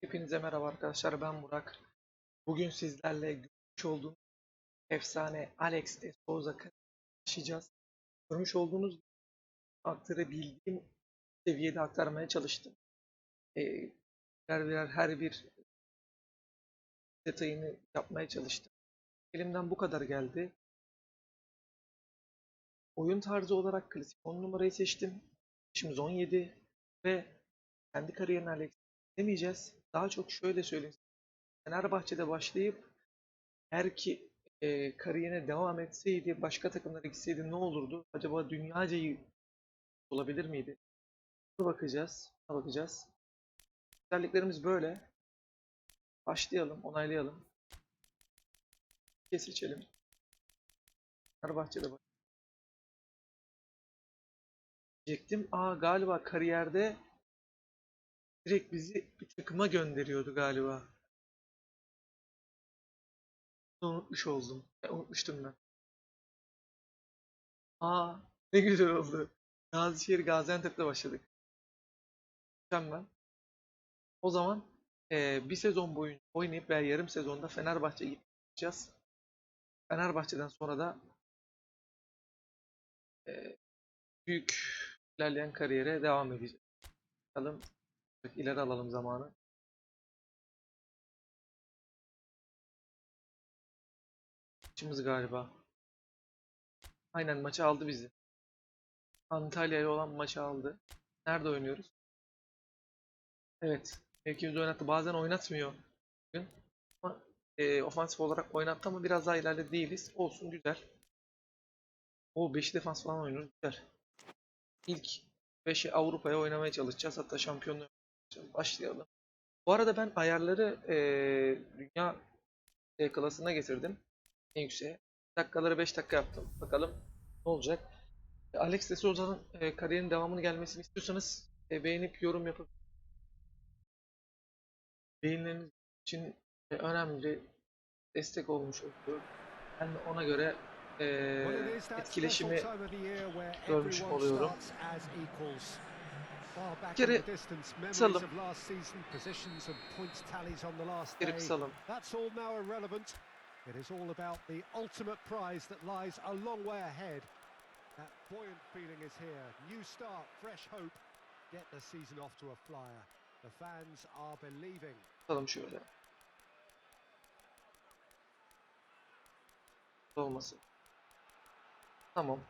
Hepinize merhaba arkadaşlar ben Burak. Bugün sizlerle görmüş olduğunuz efsane Alex de Souza yaşayacağız. Görmüş olduğunuz aktarabildiğim seviyede aktarmaya çalıştım. Ee, birer birer her bir detayını yapmaya çalıştım. Elimden bu kadar geldi. Oyun tarzı olarak klasik 10 numarayı seçtim. Yaşımız 17 ve kendi kariyerini Alex demeyeceğiz. Daha çok şöyle söyleyeyim. Fenerbahçe'de başlayıp eğer ki e, kariyerine devam etseydi, başka takımlara gitseydi ne olurdu? Acaba dünyaca iyi olabilir miydi? Buna bakacağız. Buna bakacağız. Özelliklerimiz böyle. Başlayalım, onaylayalım. Bir seçelim. Fenerbahçe'de bak. Diyecektim. Aa galiba kariyerde direkt bizi bir takıma gönderiyordu galiba. Unutmuş oldum. Unutmuştum ben. Aa ne güzel oldu. Gazişehir Gaziantep'te başladık. Mükemmel. O zaman eee, bir sezon boyunca oynayıp veya yarım sezonda Fenerbahçe'ye gideceğiz. Fenerbahçe'den sonra da eee, büyük ilerleyen kariyere devam edeceğiz. Bakalım ileri alalım zamanı. Maçımız galiba. Aynen maçı aldı bizi. Antalya'ya olan maçı aldı. Nerede oynuyoruz? Evet. Mevkimizi oynattı. Bazen oynatmıyor. Bugün. Ama e, ofansif olarak oynattı ama biraz daha ileride değiliz. Olsun güzel. O 5 defans falan oynuyoruz. Güzel. İlk 5'i Avrupa'ya oynamaya çalışacağız. Hatta şampiyonluğu oynayacağız. Başlayalım. Bu arada ben ayarları e, dünya e, klasına getirdim. En yükseğe. Dakikaları 5 dakika yaptım. Bakalım ne olacak. E, Alex de Souza'nın e, kariyerinin devamını gelmesini istiyorsanız e, beğenip yorum yapıp beğenileriniz için e, önemli destek olmuş oluyor. Ben de ona göre e, etkileşimi görmüş oluyorum. Kısalım. Bir kere kısalım. That's all now irrelevant. It is all about the ultimate prize that lies a long way ahead. That buoyant feeling is here. New start, fresh hope. Get the season off to a flyer. The fans are believing. Kısalım şöyle. Olmasın. Adds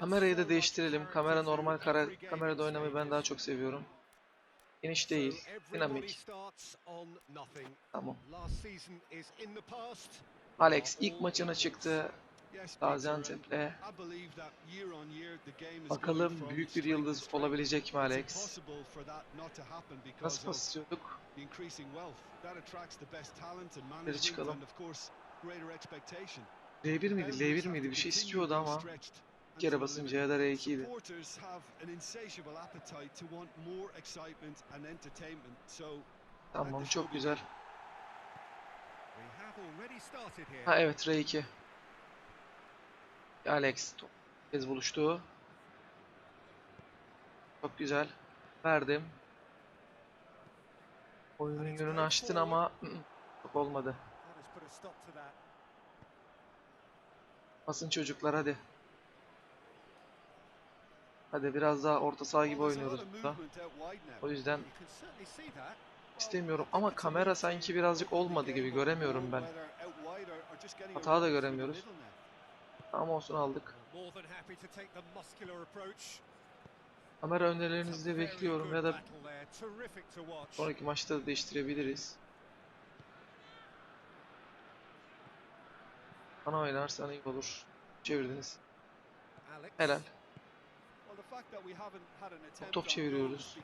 Kamerayı da değiştirelim. Kamera normal kara, kamerada oynamayı ben daha çok seviyorum. Geniş değil, dinamik. Tamam. Alex ilk maçına çıktı Gaziantep'le. Bakalım büyük bir yıldız olabilecek mi Alex? Nasıl pas istiyorduk? Geri çıkalım. And of course greater expectation. L1 miydi? Boundaries L1 have miydi? Bir şey istiyordu ama kere basınca ya da R2 idi. Supporters have an insatiable appetite to want more excitement and entertainment. So Tamam çok güzel. Ha evet R2. Alex top kez buluştu. Çok güzel. Verdim. Oyunun yönünü açtın ama ı-ı, çok olmadı. Basın çocuklar hadi. Hadi biraz daha orta saha gibi oynuyoruz burada. O yüzden istemiyorum ama kamera sanki birazcık olmadı gibi göremiyorum ben. Hata da göremiyoruz. Ama olsun aldık. Kamera önerilerinizi bekliyorum ya da sonraki maçta da değiştirebiliriz. Bana oynarsan iyi olur. Çevirdiniz. Helal. Top çeviriyoruz.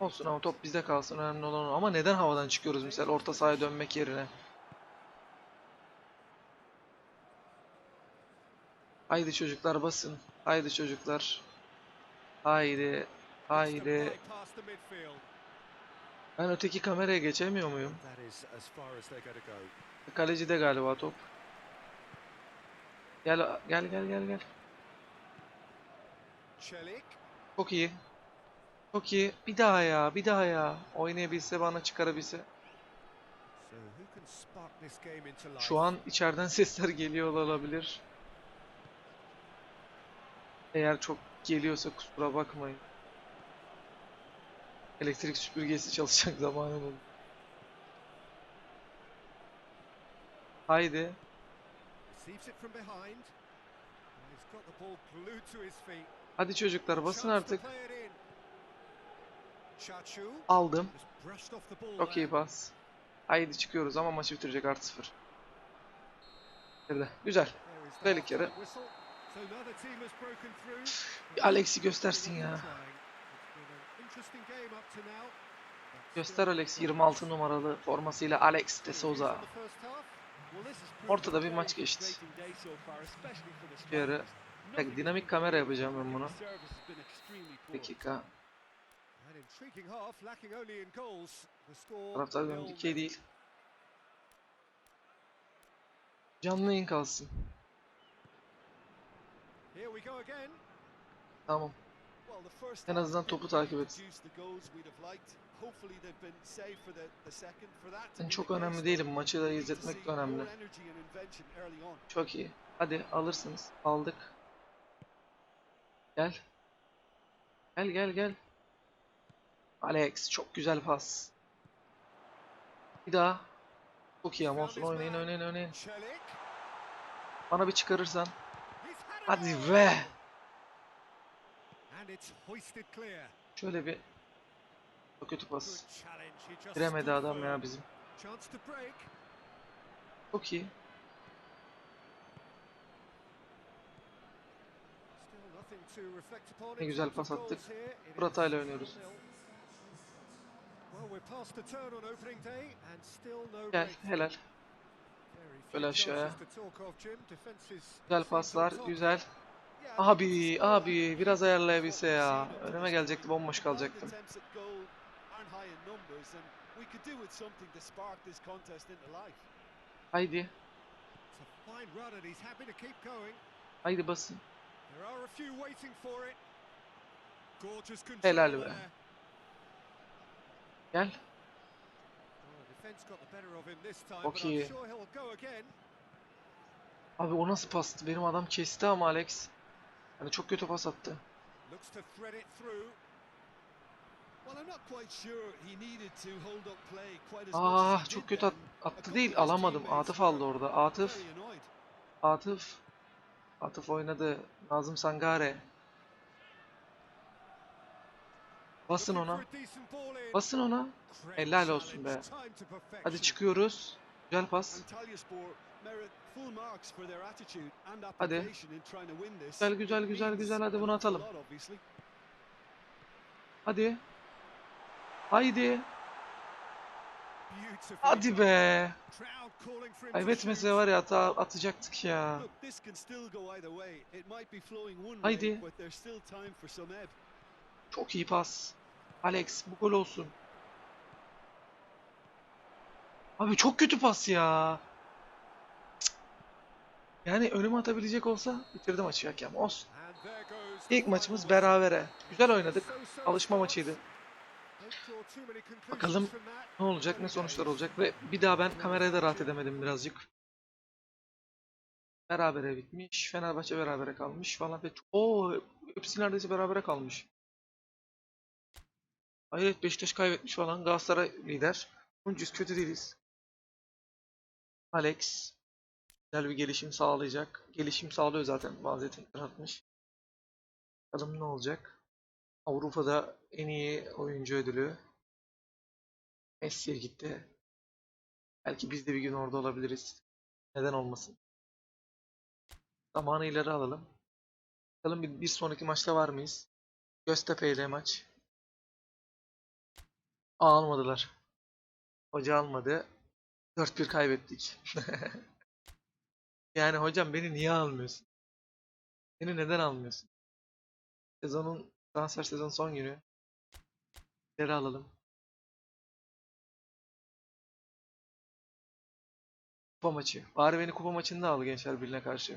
Olsun ama top bizde kalsın önemli olan. Ama neden havadan çıkıyoruz mesela orta sahaya dönmek yerine? Haydi çocuklar basın. Haydi çocuklar. Haydi. Haydi. Ben öteki kameraya geçemiyor muyum? Kaleci de galiba top. Gel gel gel gel gel. Çelik. Çok iyi. Çok iyi. Bir daha ya, bir daha ya. Oynayabilse bana çıkarabilse. Şu an içeriden sesler geliyor olabilir. Eğer çok geliyorsa kusura bakmayın. Elektrik süpürgesi çalışacak zamanım oldu. Haydi. Receives it from behind. And He's got the ball glued to his feet. Hadi çocuklar basın artık. Aldım. Çok iyi pas. Haydi çıkıyoruz ama maçı bitirecek artı sıfır. Geride. Güzel. İlk yarı. Alex'i göstersin ya. Göster Alex 26 numaralı formasıyla Alex de Souza. Ortada bir maç geçti. Bir dakika, dinamik kamera yapacağım ben bunu. Dakika. Taraftar dönüm dikey değil. Canlı yayın kalsın. Tamam. En azından topu takip et. Produce the goals we'd have liked. Hopefully they've been saved for the, the second. For that to Ben be çok önemli değilim. Maçı da izletmek de önemli. Çok iyi. Hadi alırsınız. Aldık. Gel. Gel gel gel. Alex çok güzel pas. Bir daha. Çok iyi ama olsun. Oynayın oynayın oynayın. Bana bir çıkarırsan. Hadi clear. Şöyle bir. Çok kötü pas. Giremedi adam ya bizim. Çok iyi. Ne güzel pas attık. Muratay'la is oynuyoruz. 0-0. Well, we're past the turn on opening day and still no Gel helal. Böyle aşağıya. Güzel paslar. Güzel. Abi abi biraz ayarlayabilse ya. Önüme gelecekti bomboş kalacaktım. Numbers and we could do with something to spark this contest into life. Haydi. It's a fine run and he's happy to keep going. Haydi basın. There are a few waiting for it. Gorgeous control Helal be. there. Gel. Oh, defense got the better of him this time, Çok but I'm iyi. sure he'll go again. Abi o nasıl pastı? Benim adam kesti ama Alex. Hani çok kötü pas attı. Looks to thread it through. Ah çok kötü at- attı değil alamadım. Atıf aldı orada. Atıf. Atıf. Atıf oynadı. Nazım Sangare. Basın ona. Basın ona. Helal olsun be. Hadi çıkıyoruz. Güzel pas. Hadi. Güzel, güzel, güzel, güzel. Hadi bunu atalım. Hadi. Haydi. Hadi be. Kaybetmese var ya ata atacaktık ya. Haydi. Çok iyi pas. Alex bu gol olsun. Abi çok kötü pas ya. Yani önüme atabilecek olsa bitirdi maçı hakem. Olsun. İlk maçımız berabere. Güzel oynadık. Alışma maçıydı. Bakalım. Ne olacak, ne sonuçlar olacak ve bir daha ben kameraya da rahat edemedim birazcık. Berabere bitmiş. Fenerbahçe berabere kalmış falan. Ve o hepsi neredeyse berabere kalmış. Hayret Beşiktaş kaybetmiş falan. Galatasaray lider. Ucuz kötü değiliz. Alex güzel bir gelişim sağlayacak. Gelişim sağlıyor zaten. Bazı yetenekler atmış. Bakalım ne olacak. Avrupa'da en iyi oyuncu ödülü Messi'ye gitti. Belki biz de bir gün orada olabiliriz. Neden olmasın? Zamanı ileri alalım. Bakalım bir, bir sonraki maçta var mıyız? Göztepe ile maç. Aa, almadılar. Hoca almadı. 4-1 kaybettik. Yani hocam beni niye almıyorsun? Beni neden almıyorsun? Sezonun transfer sezon son günü. İleri alalım. Kupa maçı. Bari beni kupa maçında al Gençler Birliği'ne karşı.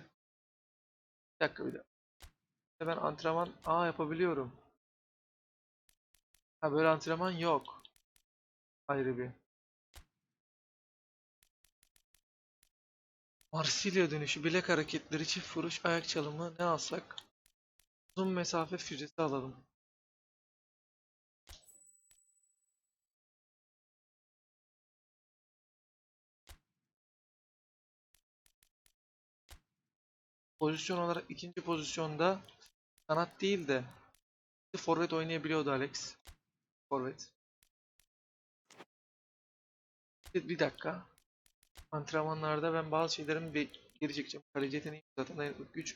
Bir dakika bir dakika. Ben antrenman aa yapabiliyorum. Ha böyle antrenman yok. Ayrı bir. Marsilya dönüşü, bilek hareketleri, çift vuruş, ayak çalımı ne alsak? Uzun mesafe füzesi alalım. Pozisyon olarak ikinci pozisyonda kanat değil de forvet oynayabiliyordu Alex. Forvet. Bir, dakika. Antrenmanlarda ben bazı şeylerimi geri çekeceğim. Kaleci yeteneği zaten dayanıklık güç.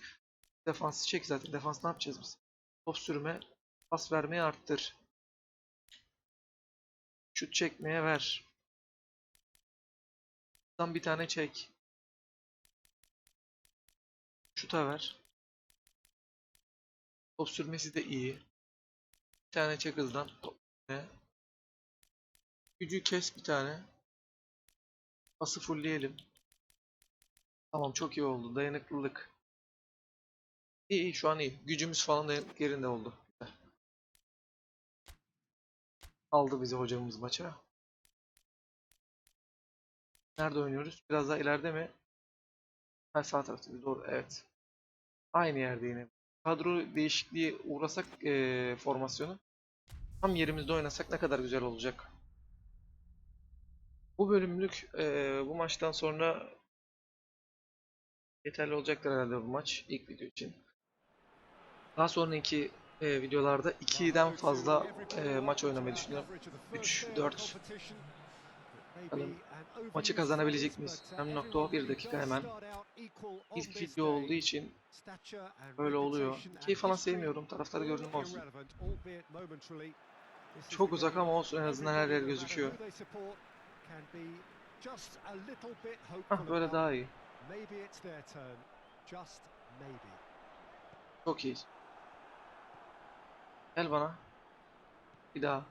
Defansı çek zaten. Defans ne yapacağız biz? Top sürme, pas vermeyi arttır. Şut çekmeye ver. Buradan bir tane çek. Şuta ver. Top sürmesi de iyi. Bir tane çek hızdan. Top sürme. Gücü kes bir tane. Pası fullleyelim. Tamam çok iyi oldu. Dayanıklılık. İyi iyi şu an iyi. Gücümüz falan dayanıklık yerinde oldu. Aldı bizi hocamız maça. Nerede oynuyoruz? Biraz daha ileride mi? Ha sağ tarafta. Doğru. Evet. Aynı yerde yine. Kadro değişikliği uğrasak eee formasyonu tam yerimizde oynasak ne kadar güzel olacak. Bu bölümlük eee, bu maçtan sonra yeterli olacaktır herhalde bu maç ilk video için. Daha sonraki eee, videolarda 2'den fazla eee, maç oynamayı düşünüyorum. 3, 4. Bakalım maçı kazanabilecek miyiz? Hem nokta bir dakika hemen. İlk video olduğu için böyle oluyor. Keyif falan sevmiyorum. Taraftarı gördüğüm olsun. Çok uzak ama olsun en azından her yer gözüküyor. Hah böyle daha iyi. Çok iyi. Gel bana. Bir daha.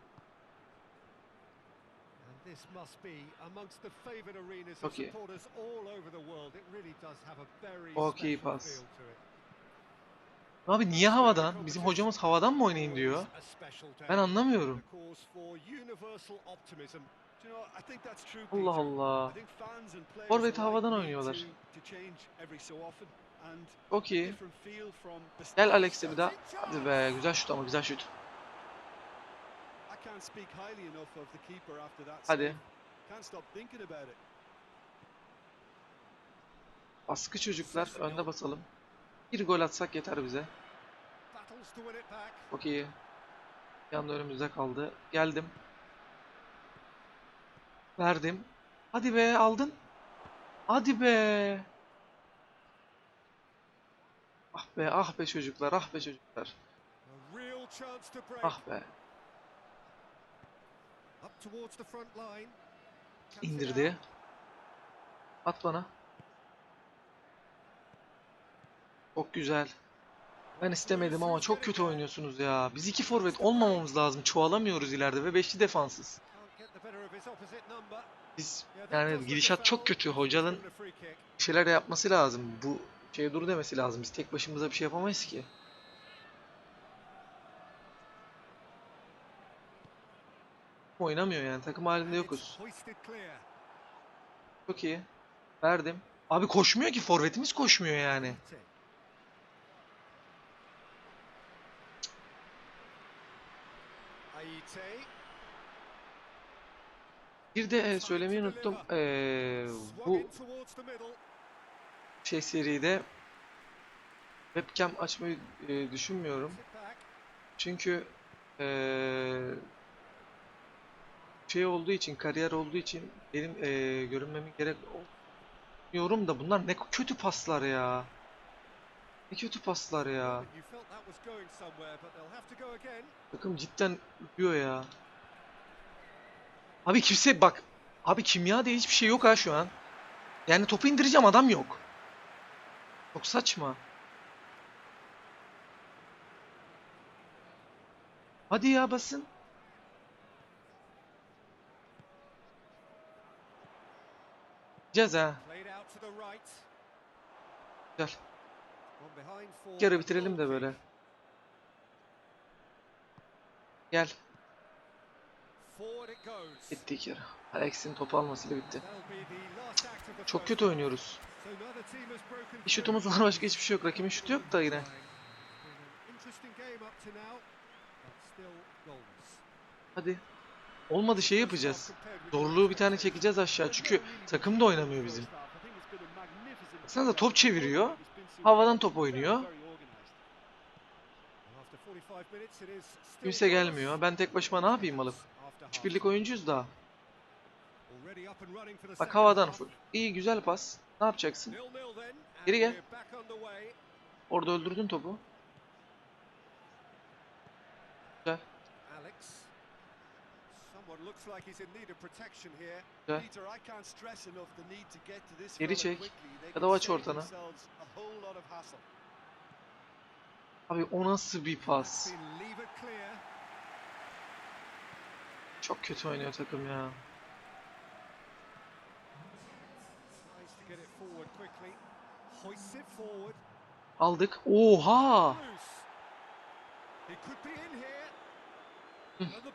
This must be amongst the favored arenas of supporters all over the world. It really does have a very Çok iyi special pas. feel to it. Abi niye havadan? Bizim hocamız havadan mı oynayın diyor. Ben anlamıyorum. Allah. Allah. I think fans and players Forvet alike havadan oynuyorlar. Çok iyi. Gel. Alex'e bir daha. Hadi be güzel şut ama güzel şut. Hadi. Baskı çocuklar. Önde basalım. Bir gol atsak yeter bize. Çok iyi. Önümüzde kaldı. Geldim. Verdim. Hadi be aldın. Hadi be. Ah be ah be çocuklar ah be çocuklar. Ah be. İndirdi. At bana. Çok güzel. Ben istemedim ama çok kötü oynuyorsunuz ya. Biz iki forvet olmamamız lazım. Çoğalamıyoruz ileride ve beşli defansız. Biz yani gidişat çok kötü. Hocanın bir şeyler yapması lazım. Bu şeye dur demesi lazım. Biz tek başımıza bir şey yapamayız ki. Oynamıyor yani. Takım halinde yokuz. Çok iyi. Verdim. Abi koşmuyor ki. Forvetimiz koşmuyor yani. Bir de e, söylemeyi unuttum. Ee, bu it towards the middle. Şey seride webcam açmayı e, düşünmüyorum. Çünkü eee, şey olduğu için, kariyer olduğu için benim eee görünmemin gerek olmuyorum da bunlar ne kötü paslar ya. Ne kötü paslar ya. Takım cidden yapıyor ya. Abi kimse bak. Abi kimya diye hiçbir şey yok ha şu an. Yani topu indireceğim adam yok. Çok saçma. Hadi ya basın. For İlk yarı bitirelim de böyle. Gel. Goes. Bittik yere. Alex'in topu almasıyla bitti. Çok kötü oynuyoruz. Bir şutumuz var başka hiçbir şey yok. Rakibin şutu yok da yine. Hadi. Olmadı şey yapacağız. Zorluğu bir tane çekeceğiz aşağı. Çünkü takım da oynamıyor bizim. Baksanıza top çeviriyor. Havadan top oynuyor. After 45 minutes, it is still Kimse gelmiyor. Ben tek başıma ne yapayım alıp? After Üç half. birlik oyuncuyuz daha. Already up and running for the Bak havadan full. İyi güzel pas. Ne yapacaksın? Geri gel. Orada öldürdün topu. Güzel. Güzel. Geri çek. Ya da aç ortana. Abi o nasıl bir pas? Çok kötü oynuyor takım ya. Tries to get it forward quickly. Hoists it forward. Aldık. Oha! Loose. He could be in here. And the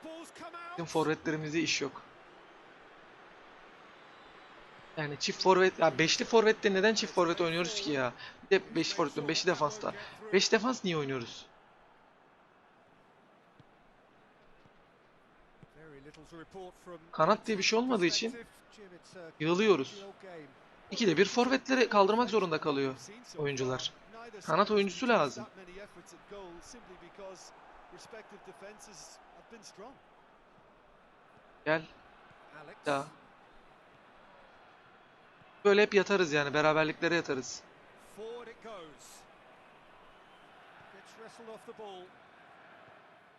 ball's come Bizim forvetlerimizde iş yok. Yani çift forvet, ya beşli forvette neden çift forvet oynuyoruz ki ya? Bir de beş forvet, beşli defansta. Beş defans niye oynuyoruz? Kanat diye bir şey olmadığı için yığılıyoruz. İkide bir forvetleri kaldırmak zorunda kalıyor oyuncular. Kanat oyuncusu lazım. Gel. Ya. Böyle hep yatarız yani beraberliklere yatarız.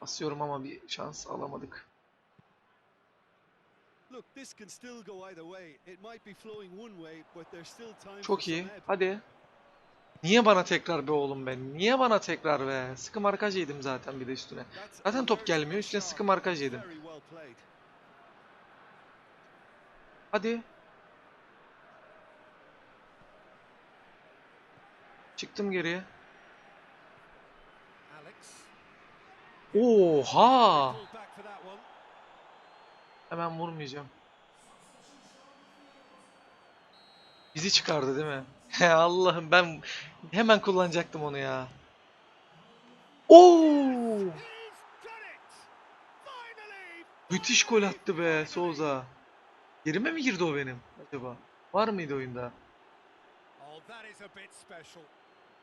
Basıyorum ama bir şans alamadık. Çok iyi. Hadi. Niye bana tekrar be oğlum ben? Niye bana tekrar be? Sıkı markaj yedim zaten bir de üstüne. Zaten top gelmiyor, üstüne sıkı markaj yedim. Hadi. Çıktım geriye. Oha! Hemen vurmayacağım. Bizi çıkardı değil mi? Allah'ım ben hemen kullanacaktım onu ya. Oo! Müthiş gol attı be Souza. Yerime mi girdi o benim acaba? Var mıydı oyunda? Oh.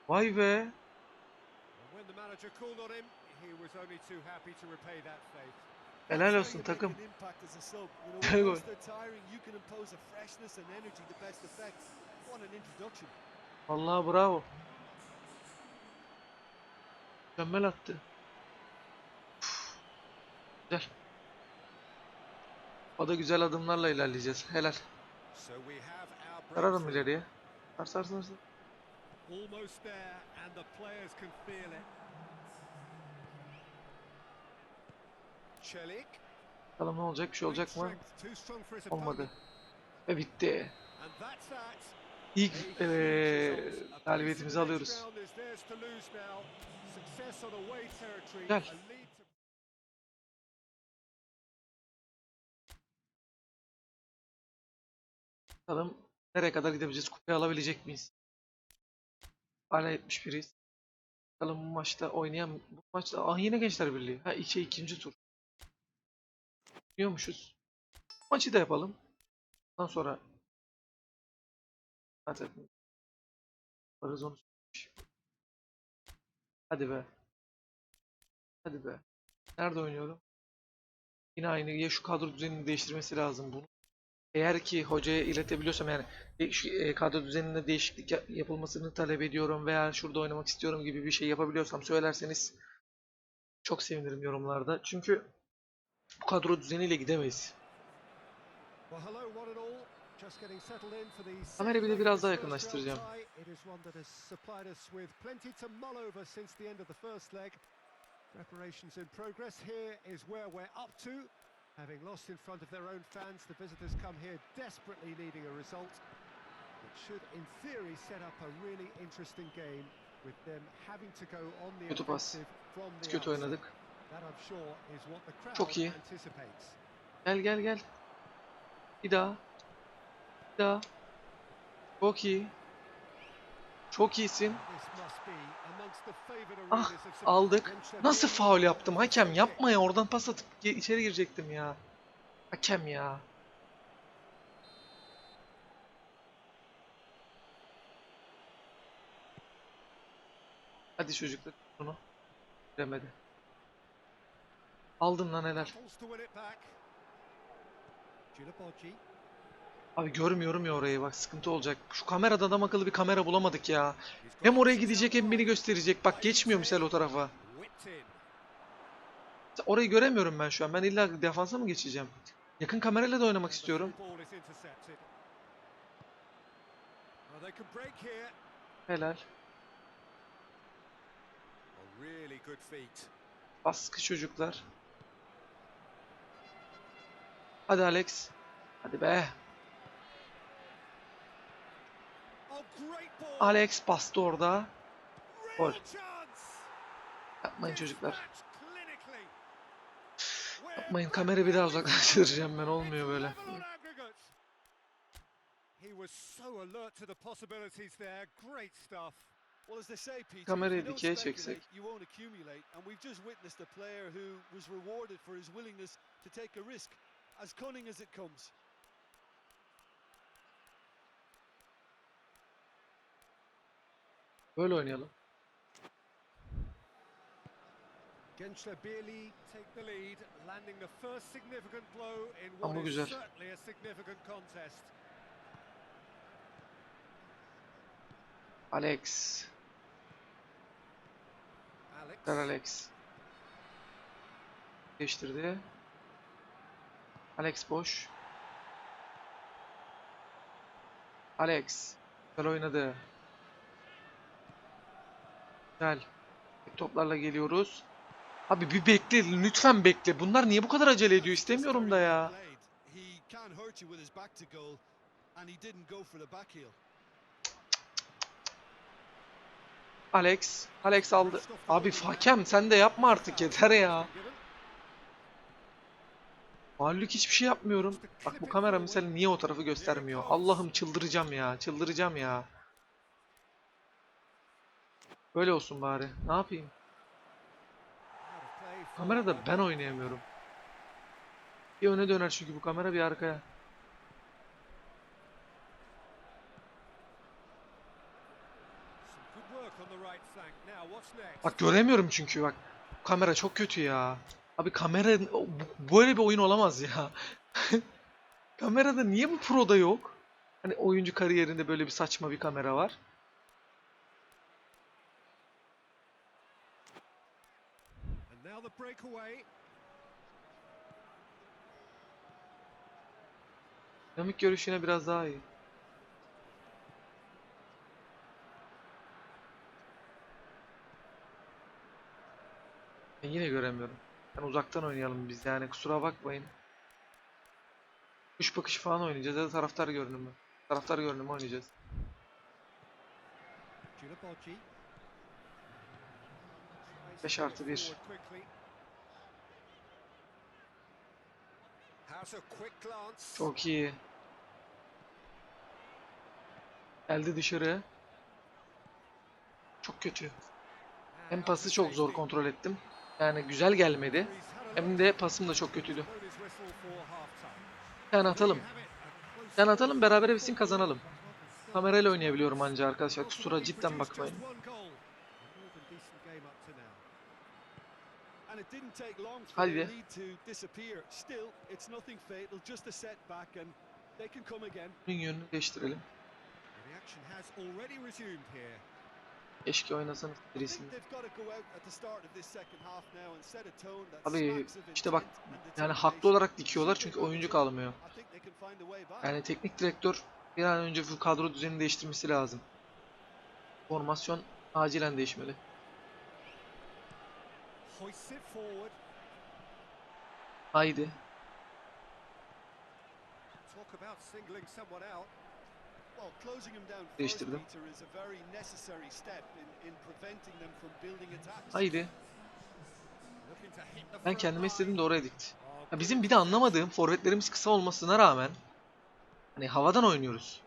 Vay be. Helal olsun takım. gol. Vallahi bravo. Mükemmel attı. Uf. Güzel. O da güzel adımlarla ilerleyeceğiz. Helal. Sararım ileriye. Sar. sar. Almost there, and the players can feel it. Bakalım ne olacak? Bir şey olacak mı? Olmadı. Ve bitti. İlk. A galibiyetimizi alıyoruz. Gel. Bakalım nereye kadar gidebileceğiz? Kupayı alabilecek miyiz? Hala 71'iz. Bakalım bu maçta oynayan bu maçta ah yine Gençler Birliği. Ha iki ikinci tur. Biliyormuşuz. Maçı da yapalım. Ondan sonra zaten varız onu. Hadi be. Hadi be. Nerede oynuyorum? Yine aynı. Ya şu kadro düzenini değiştirmesi lazım bunu. Eğer ki hocaya iletebiliyorsam yani de- şu, e, kadro düzeninde değişiklik ya- yapılmasını talep ediyorum veya şurada oynamak istiyorum gibi bir şey yapabiliyorsam söylerseniz çok sevinirim yorumlarda. Çünkü bu kadro düzeniyle gidemeyiz. Kamerayı bir de biraz daha yakınlaştıracağım. Preparations in progress. Here is where we're up to. Having lost in front of their own fans, the visitors come here desperately needing a result. It should, in theory, set up a really interesting game with them having to go on the offensive from the kötü oynadık. Çok iyi. Gel gel gel. Bir daha. Bir daha. Çok iyi. Çok iyisin. Ah, aldık. Nasıl faul yaptım? Hakem yapma ya. Oradan pas atıp içeri girecektim ya. Hakem ya. Hadi çocuklar bunu. Demedi. Aldın lan helal. Abi görmüyorum ya orayı bak sıkıntı olacak. Şu kameradan adam akıllı bir kamera bulamadık ya. Hem oraya gidecek hem beni gösterecek. Bak geçmiyor misal o tarafa. Orayı göremiyorum ben şu an. Ben illa defansa mı geçeceğim? Yakın kamerayla da oynamak istiyorum. through ball is Hadi Alex. Hadi be. Alex bastı orada. Gol. Yapmayın çocuklar. Yapmayın kamera bir daha uzaklaştıracağım ben olmuyor böyle. Kamerayı dikeye çeksek. As cunning as it comes. Böyle oynayalım. Gençler Birliği take the lead, landing the first significant blow in Ama what is güzel. certainly a significant contest. Alex. Alex. Alex. Değiştirdi. Alex boş. Alex. Güzel oynadı. Güzel. Toplarla geliyoruz. Abi bir bekle. Lütfen bekle. Bunlar niye bu kadar acele ediyor? İstemiyorum da ya. Alex. Alex aldı. Abi hakem sen de yapma artık yeter ya. Mağlup hiçbir şey yapmıyorum. Bak bu kamera mesela niye o tarafı göstermiyor? Allah'ım çıldıracağım ya. Çıldıracağım ya. Böyle olsun bari. Ne yapayım? Kamerada ben oynayamıyorum. Bir öne döner çünkü bu kamera bir arkaya. Bak göremiyorum çünkü bak. Kamera çok kötü ya. Abi kamera böyle bir oyun olamaz ya. Kamerada niye bu Pro'da yok? Hani oyuncu kariyerinde böyle bir saçma bir kamera var. And now the breakaway. Dinamik görüşüne biraz daha iyi. Ben yine göremiyorum. Ben uzaktan oynayalım biz yani kusura bakmayın. Kuş bakışı falan oynayacağız ya da taraftar görünümü. Taraftar görünümü oynayacağız. 5 artı 1. Forward quickly. Has a quick glance. Çok iyi. Geldi dışarı. Çok kötü. Hem pası çok zor kontrol ettim. Yani güzel gelmedi. Hem de pasım da çok kötüydü. Bir tane atalım. Bir tane atalım beraber bitsin kazanalım. Kamerayla oynayabiliyorum anca arkadaşlar. Kusura cidden bakmayın. Hadi. Bunun değiştirelim. Keşke oynasanız birisini. Abi işte bak yani haklı olarak dikiyorlar çünkü oyuncu kalmıyor. Yani teknik direktör bir an önce bu kadro düzenini değiştirmesi lazım. Formasyon acilen değişmeli. Haydi. Talk about singling someone out. Well, closing them down first, Değiştirdim. Haydi. Ben kendime istedim de oraya dikti. Oh, Ya bizim bir de anlamadığım forvetlerimiz kısa olmasına rağmen hani havadan oynuyoruz.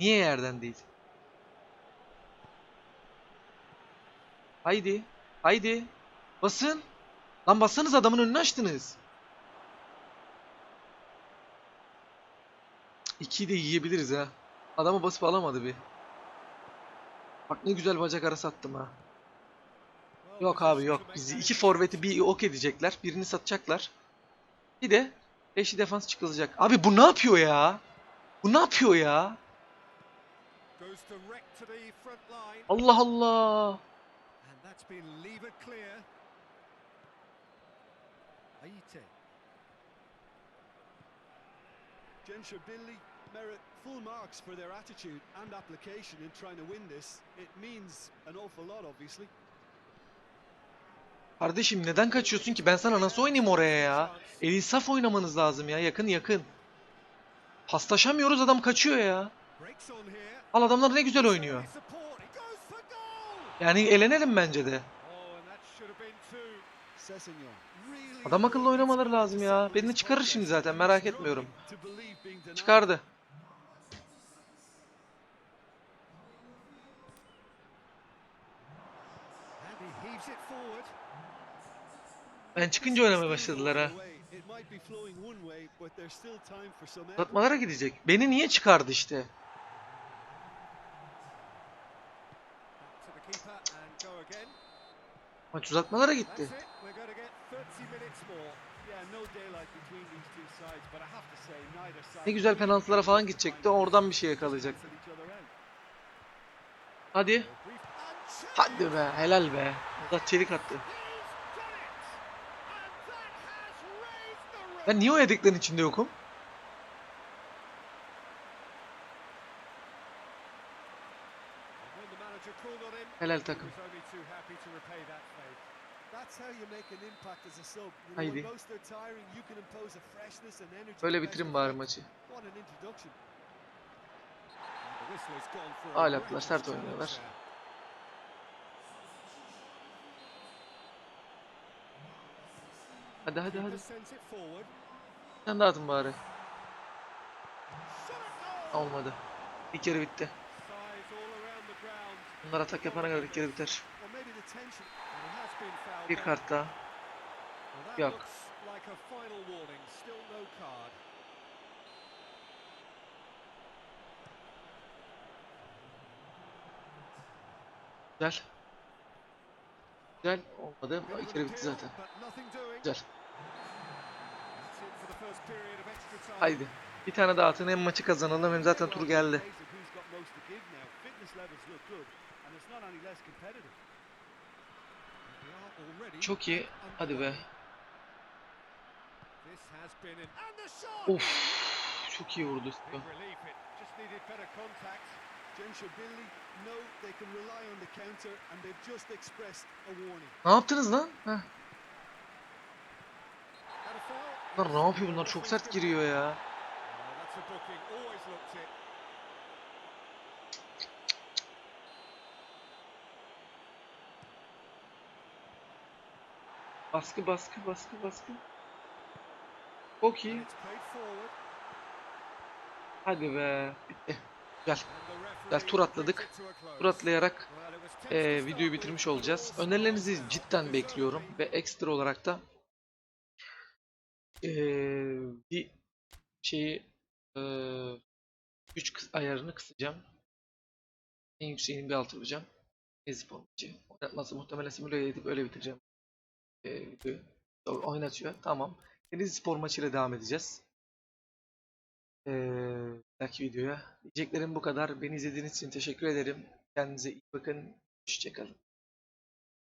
Niye yerden değil? Haydi. Haydi. Basın. Lan bassanız adamın önünü açtınız. Cık, İkiyi de yiyebiliriz ha. Adamı basıp alamadı bir. Bak ne güzel bacak arası attım ha. Yok abi yok. Bizi iki forveti bir ok edecekler. Birini satacaklar. Bir de beşli defans çıkılacak. Abi bu ne yapıyor ya? Bu ne yapıyor ya? Allah Allah. And merit full marks for their attitude and application in trying to win this. It means an awful lot, obviously. Kardeşim neden kaçıyorsun ki? Ben sana nasıl oynayayım oraya ya? Elisaf oynamanız lazım ya. Yakın yakın. Paslaşamıyoruz adam kaçıyor ya. Al adamlar ne güzel oynuyor. Yani elenelim bence de. Adam akıllı oynamaları lazım ya. Beni çıkarır şimdi zaten merak etmiyorum. Çıkardı. And he heaves it forward. Ben çıkınca oynamaya başladılar ha. Uzatmalara gidecek. Beni niye çıkardı işte? Maç uzatmalara gitti. it. We're going to get 30 minutes more. Yeah, no daylight between these two sides, but I have to say neither side. Ne güzel penaltılara falan gidecekti. Oradan bir şey yakalayacak. Hadi. Hadi be. Helal be. Murat Çelik attı. Ben niye o yedeklerin içinde yokum? Helal he takım. was only too happy to repay that favour. Hadi hadi hadi. Sen de atın bari. Olmadı. Bir kere bitti. Bunlar atak yapana kadar bir kere biter. Bir kart daha. Yok. looks Güzel. Olmadı. An kere bitti zaten. Güzel. Haydi. Bir tane daha atın hem maçı kazanalım hem zaten tur geldi. Çok iyi. Hadi be. Of. Çok iyi vurdu. Ne yaptınız lan? Heh. Bunlar ne yapıyor bunlar? Çok sert giriyor ya. Baskı baskı baskı baskı. Çok iyi. Hadi be. Bitti. Güzel. Güzel tur atladık. Tur atlayarak to videoyu bitirmiş olacağız. Önerilerinizi cidden bekliyorum ve ekstra olarak da eee, bir şeyi eee, güç ayarını kısacağım. En yükseğini bir alt vuracağım. Ezip olmayacak. Oynatmazsa muhtemelen simüle edip öyle bitireceğim. Doğru, Oynatıyor. Tamam. Denizli Spor maçıyla devam edeceğiz. Dahaki videoya. Diyeceklerim bu kadar. Beni izlediğiniz için teşekkür ederim. Kendinize iyi bakın. Hoşçakalın.